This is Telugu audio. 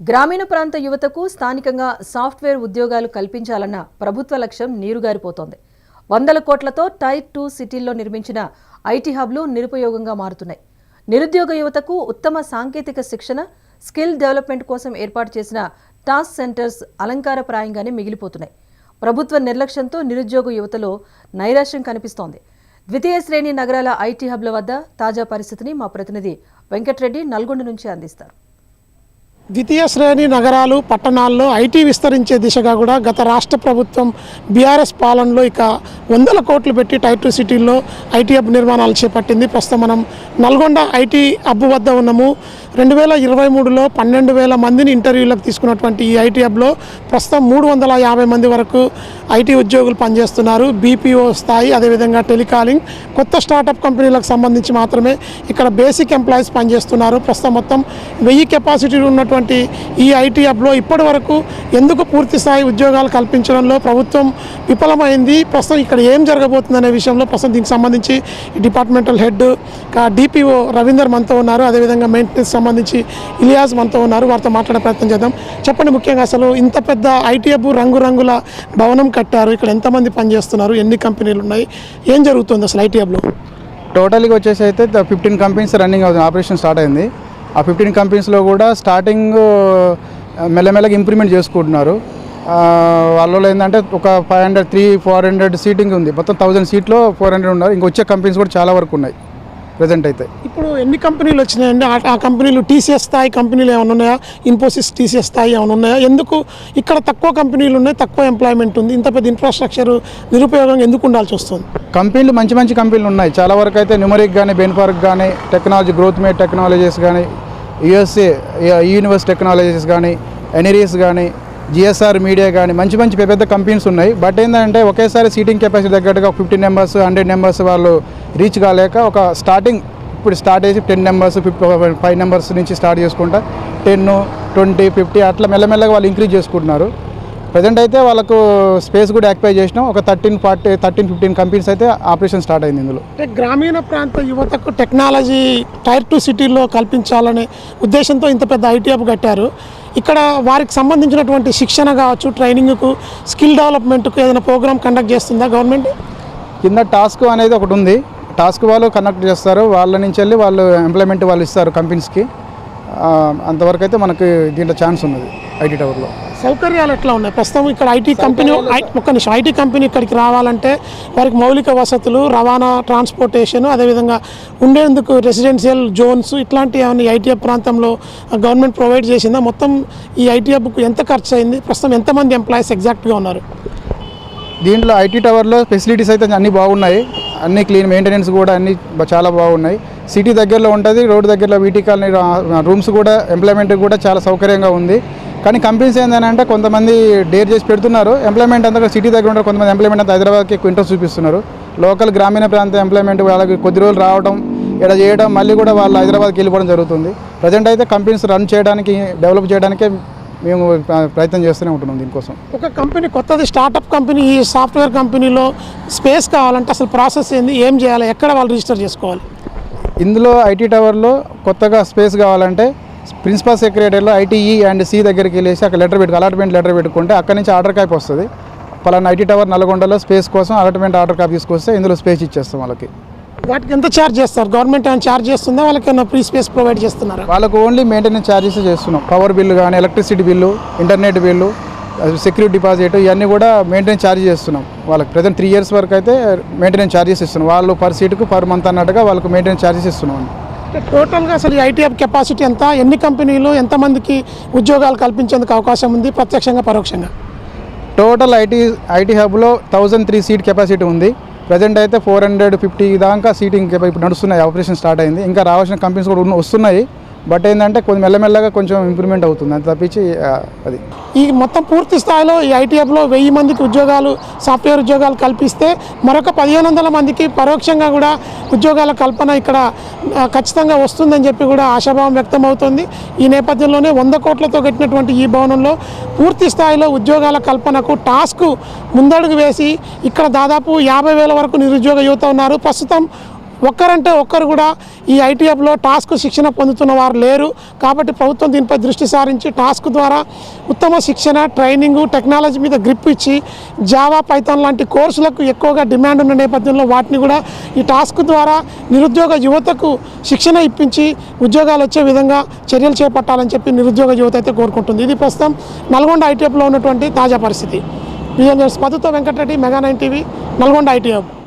గ్రామీణ ప్రాంత యువతకు స్థానికంగా సాఫ్ట్వేర్ ఉద్యోగాలు కల్పించాలన్న ప్రభుత్వ లక్ష్యం నీరుగారిపోతోంది. వందల కోట్లతో టైర్ టూ సిటీల్లో నిర్మించిన ఐటీ హబ్లు నిరుపయోగంగా మారుతున్నాయి. నిరుద్యోగ యువతకు ఉత్తమ సాంకేతిక శిక్షణ స్కిల్ డెవలప్మెంట్ కోసం ఏర్పాటు చేసిన టాస్క్ సెంటర్స్ అలంకారప్రాయంగానే మిగిలిపోతున్నాయి. ప్రభుత్వ నిర్లక్ష్యంతో నిరుద్యోగ యువతలో నైరాశ్యం కనిపిస్తోంది. ద్వితీయ శ్రేణి నగరాల ఐటీ హబ్ల వద్ద తాజా పరిస్థితిని మా ప్రతినిధి వెంకట్రెడ్డి నల్గొండ నుంచి అందిస్తారు. ద్వితీయ శ్రేణి నగరాలు పట్టణాల్లో ఐటీ విస్తరించే దిశగా కూడా గత రాష్ట్ర ప్రభుత్వం బీఆర్ఎస్ పాలనలో ఇక వందల కోట్లు పెట్టి టైర్ సిటీల్లో ఐటీ హబ్ నిర్మాణాలు చేపట్టింది. ప్రస్తుతం మనం నల్గొండ ఐటీ హబ్ వద్ద ఉన్నాము. రెండు వేల ఇరవై మూడులో పన్నెండు వేల మందిని ఇంటర్వ్యూలకు తీసుకున్నటువంటి ఈ ఐటీ హబ్లో ప్రస్తుతం మూడు వందల యాభై మంది వరకు ఐటీ ఉద్యోగులు పనిచేస్తున్నారు. బీపీఓ స్థాయి అదేవిధంగా టెలికాలింగ్ కొత్త స్టార్టప్ కంపెనీలకు సంబంధించి మాత్రమే ఇక్కడ బేసిక్ ఎంప్లాయీస్ పనిచేస్తున్నారు. ప్రస్తుతం మొత్తం వెయ్యి కెపాసిటీ ఉన్నటువంటి ఈ ఐటీ హబ్లో ఇప్పటి వరకు ఎందుకు పూర్తి స్థాయి ఉద్యోగాలు కల్పించడంలో ప్రభుత్వం విఫలమైంది? ప్రస్తుతం ఇక్కడ ఏం జరగబోతుందనే విషయంలో ప్రస్తుతం దీనికి సంబంధించి డిపార్ట్మెంటల్ హెడ్ డిపిఓ రవీందర్ మనతో ఉన్నారు. అదేవిధంగా మెయింటెనెన్స్ సంబంధించి ఇలియాజ్ మనతో ఉన్నారు. వారితో మాట్లాడే ప్రయత్నం చేద్దాం. చెప్పండి ముఖ్యంగా అసలు ఇంత పెద్ద ఐటీ హబ్ రంగురంగుల భవనం కట్టారు. ఇక్కడ ఎంతమంది పనిచేస్తున్నారు? ఎన్ని కంపెనీలు ఉన్నాయి? ఏం జరుగుతుంది అసలు ఐటీ హబ్లో? టోటల్గా వచ్చేసి అయితే ఫిఫ్టీన్ కంపెనీస్ రన్నింగ్ అవుతుంది. ఆపరేషన్ స్టార్ట్ అయింది. ఆ ఫిఫ్టీన్ కంపెనీస్లో కూడా స్టార్టింగ్ మెల్లమెల్లగా ఇంప్రూవ్మెంట్ చేసుకుంటున్నారు. వాళ్ళలో ఏంటంటే ఒక five hundred three four hundred seating ఉంది. మొత్తం థౌజండ్ సీట్లో ఫోర్ హండ్రెడ్ ఉన్నారు. ఇంకొచ్చే వచ్చే కంపెనీస్ కూడా చాలా వరకు ఉన్నాయి. ప్రజెంట్ అయితే. ఇప్పుడు ఎన్ని కంపెనీలు వచ్చినాయండి? ఆ- కంపెనీలు టీసీఎస్ స్థాయి కంపెనీలు ఏమైనా ఉన్నాయా? ఇన్ఫోసిస్ టీసీఎస్ స్థాయి ఏమైనా ఉన్నాయా? ఎందుకు ఇక్కడ తక్కువ కంపెనీలు ఉన్నాయి తక్కువ ఎంప్లాయ్మెంట్ ఉంది? ఇంత పెద్ద ఇన్ఫ్రాస్ట్రక్చర్ నిరుపయోగంగా ఎందుకు ఉండాల్సి వస్తుంది? కంపెనీలు మంచి మంచి కంపెనీలు ఉన్నాయి. చాలా వరకు అయితే న్యూమరిక్ కానీ బెన్పార్క్ కానీ టెక్నాలజీ గ్రోత్ మేడ్ టెక్నాలజీస్ కానీ యుఎస్ఏ యూనివర్స్ టెక్నాలజీస్ కానీ ఎనరీస్ కానీ జిఎస్ఆర్ మీడియా కానీ మంచి మంచి పెద్ద పెద్ద కంపెనీస్ ఉన్నాయి. బట్ ఏంటంటే ఒకేసారి సీటింగ్ కెపాసిటీ తగ్గట్టుగా ఫిఫ్టీన్ నెంబర్స్ హండ్రెడ్ నెంబర్స్ వాళ్ళు రీచ్ కాలేక ఒక స్టార్టింగ్ ఇప్పుడు స్టార్ట్ చేసి ten numbers fifty five numbers నుంచి స్టార్ట్ చేసుకుంటా. టెన్ ట్వంటీ ఫిఫ్టీ అట్లా మెల్లమెల్లగా వాళ్ళు ఇంక్రీజ్ చేసుకుంటున్నారు. ప్రజెంట్ అయితే వాళ్ళకు స్పేస్ కూడా యాక్టిఫై చేసినాం. ఒక thirteen forty thirteen fifteen companies అయితే ఆపరేషన్ స్టార్ట్ అయింది ఇందులో. అంటే గ్రామీణ ప్రాంత యువతకు టెక్నాలజీ టైర్ టూ సిటీల్లో కల్పించాలనే ఉద్దేశంతో ఇంత పెద్ద ఐటీ హబ్ కట్టారు. ఇక్కడ వారికి సంబంధించినటువంటి శిక్షణ కావచ్చు ట్రైనింగ్కు స్కిల్ డెవలప్మెంట్కు ఏదైనా ప్రోగ్రామ్ కండక్ట్ చేస్తుందా గవర్నమెంట్? కింద టాస్క్ అనేది ఒకటి ఉంది. టాస్క్ వాళ్ళు కనెక్ట్ చేస్తారు. వాళ్ళ నుంచి వెళ్ళి వాళ్ళు ఎంప్లాయ్మెంట్ వాళ్ళు ఇస్తారు కంపెనీస్కి అంతవరకు అయితే మనకి దీంట్లో ఛాన్స్ ఉన్నది ఐటీ టవర్లో సౌకర్యాలు ఎట్లా ఉన్నాయి? ప్రస్తుతం ఇక్కడ ఐటీ కంపెనీ ఒక్క నిమిషం. ఐటీ కంపెనీ ఇక్కడికి రావాలంటే వారికి మౌలిక వసతులు రవాణా ట్రాన్స్పోర్టేషన్ అదేవిధంగా ఉండేందుకు రెసిడెన్షియల్ జోన్స్ ఇట్లాంటి ఏమైనా ఐటీ హబ్ ప్రాంతంలో గవర్నమెంట్ ప్రొవైడ్ చేసిందా? మొత్తం ఈ ఐటీ హబ్కు ఎంత ఖర్చు అయింది ప్రస్తుతం ఎంతమంది ఎంప్లాయీస్ ఎగ్జాక్ట్గా ఉన్నారు? దీంట్లో ఐటీ టవర్లో ఫెసిలిటీస్ అయితే అన్నీ బాగున్నాయి. అన్ని క్లీన్ మెయింటెనెన్స్ కూడా అన్ని చాలా బాగున్నాయి. సిటీ దగ్గరలో ఉంటుంది రోడ్ దగ్గరలో వీటీ కాలనీ రూమ్స్ కూడా ఎంప్లాయ్మెంట్ కూడా చాలా సౌకర్యంగా ఉంది. కానీ కంపెనీస్ ఏంటంటే కొంతమంది డేర్ చేసి పెడుతున్నారు. ఎంప్లాయ్మెంట్ అంతా సిటీ దగ్గర ఉంటారు కొంతమంది ఎంప్లాయ్మెంట్ అంతా హైదరాబాద్కి ఎక్కువ ఇంట్రెస్ట్ చూపిస్తున్నారు. లోకల్ గ్రామీణ ప్రాంత ఎంప్లాయ్మెంట్ వాళ్ళకి కొద్ది రోజులు రావడం ఇక్కడ చేయడం మళ్ళీ కూడా వాళ్ళు హైదరాబాద్కి వెళ్ళిపోవడం జరుగుతుంది. ప్రజెంట్ అయితే కంపెనీస్ రన్ చేయడానికి డెవలప్ చేయడానికే మేము ప్ర- ప్రయత్నం చేస్తూనే ఉంటున్నాం దీనికోసం. ఒక కంపెనీ కొత్తది స్టార్టప్ కంపెనీ ఈ సాఫ్ట్వేర్ కంపెనీలో స్పేస్ కావాలంటే అసలు ప్రాసెస్ ఏంది ఏం చేయాలి ఎక్కడ వాళ్ళు రిజిస్టర్ చేసుకోవాలి? ఇందులో ఐటీ టవర్లో కొత్తగా స్పేస్ కావాలంటే ప్రిన్సిపల్ సెక్రటరీలో ఐటీఈ అండ్ సి దగ్గరికి వెళ్ళేసి అక్కడ లెటర్ పెట్టుకో అలాట్మెంట్ లెటర్ పెట్టుకుంటే అక్కడి నుంచి ఆర్డర్ కాపీ వస్తుంది. పలానా ఐటీ టవర్ నల్గొండలో స్పేస్ కోసం అలాట్మెంట్ ఆర్డర్ కాపీ తీసుకొస్తే ఇందులో స్పేస్ ఇచ్చేస్తాం వాళ్ళకి. వాటికి ఎంత ఛార్జ్ చేస్తారు? గవర్నమెంట్ ఏమైనా ఛార్జ్ చేస్తుందా? వాళ్ళకి ఏమైనా ఫ్రీ స్పేస్ ప్రొవైడ్ చేస్తున్నారా? వాళ్ళకు ఓన్లీ మెయింటెనెన్స్ ఛార్జెస్ చేస్తున్నాం. పవర్ బిల్లు కానీ electricity bill internet bill security deposit ఇవన్నీ కూడా మెయింటెనెన్స్ ఛార్జ్ చేస్తున్నాం. వాళ్ళకి ప్రజెంట్ త్రీ ఇయర్స్ వరకు అయితే మెయింటెనెన్స్ ఛార్జెస్ ఇస్తున్నాం. వాళ్ళు పర్ సీటుకు పర్ మంత్ అన్నట్టుగా వాళ్ళకు మెయింటెనెన్స్ ఛార్జెస్ ఇస్తున్నాం టోటల్గా అసలు ఈ ఐటీ హబ్ కెపాసిటీ ఎంత? ఎన్ని కంపెనీలు? ఎంతమందికి ఉద్యోగాలు కల్పించేందుకు అవకాశం ఉంది? ప్రత్యక్షంగా పరోక్షంగా? టోటల్ ఐటీ ఐటీ హబ్లో థౌజండ్ త్రీ సీట్ కెపాసిటీ ఉంది. ప్రజెంట్ అయితే ఫోర్ హండ్రెడ్ ఫిఫ్టీ దాకా సీటింగ్ ఇప్పుడు నడుస్తున్నాయి. ఆపరేషన్ స్టార్ట్ అయింది. ఇంకా రావాల్సిన కంపెనీస్ కూడా వస్తున్నాయి. బట్ ఏంటంటే కొంచెం మెల్లమెల్లగా కొంచెం ఇంప్రూవ్మెంట్ అవుతుంది అంత తప్పించి అది. ఈ మొత్తం పూర్తి స్థాయిలో ఈ ఐటీఎఫ్లో వెయ్యి మందికి ఉద్యోగాలు సాఫ్ట్వేర్ ఉద్యోగాలు కల్పిస్తే మరొక పదిహేను వందల మందికి పరోక్షంగా కూడా ఉద్యోగాల కల్పన ఇక్కడ ఖచ్చితంగా వస్తుందని చెప్పి కూడా ఆశాభావం వ్యక్తం అవుతుంది ఈ నేపథ్యంలోనే వంద కోట్లతో కట్టినటువంటి ఈ భవనంలో పూర్తి స్థాయిలో ఉద్యోగాల కల్పనకు టాస్క్ ముందడుగు వేసి ఇక్కడ దాదాపు యాభై వేల వరకు నిరుద్యోగ యువత ఉన్నారు. ప్రస్తుతం ఒక్కరంటే ఒక్కరు కూడా ఈ ఐటీఎఫ్లో టాస్క్ శిక్షణ పొందుతున్న వారు లేరు. కాబట్టి ప్రభుత్వం దీనిపై దృష్టి సారించి టాస్క్ ద్వారా ఉత్తమ శిక్షణ ట్రైనింగ్ టెక్నాలజీ మీద గ్రిప్ ఇచ్చి జావా పైథాన్ లాంటి కోర్సులకు ఎక్కువగా డిమాండ్ ఉన్న నేపథ్యంలో వాటిని కూడా ఈ టాస్క్ ద్వారా నిరుద్యోగ యువతకు శిక్షణ ఇప్పించి ఉద్యోగాలు వచ్చే విధంగా చర్యలు చేపట్టాలని చెప్పి నిరుద్యోగ యువత అయితే కోరుకుంటుంది. ఇది ప్రస్తుతం నల్గొండ ఐటీఎఫ్లో ఉన్నటువంటి తాజా పరిస్థితి. BNS మధుతో Venkatareddy mega nine TV Nalgonda ITF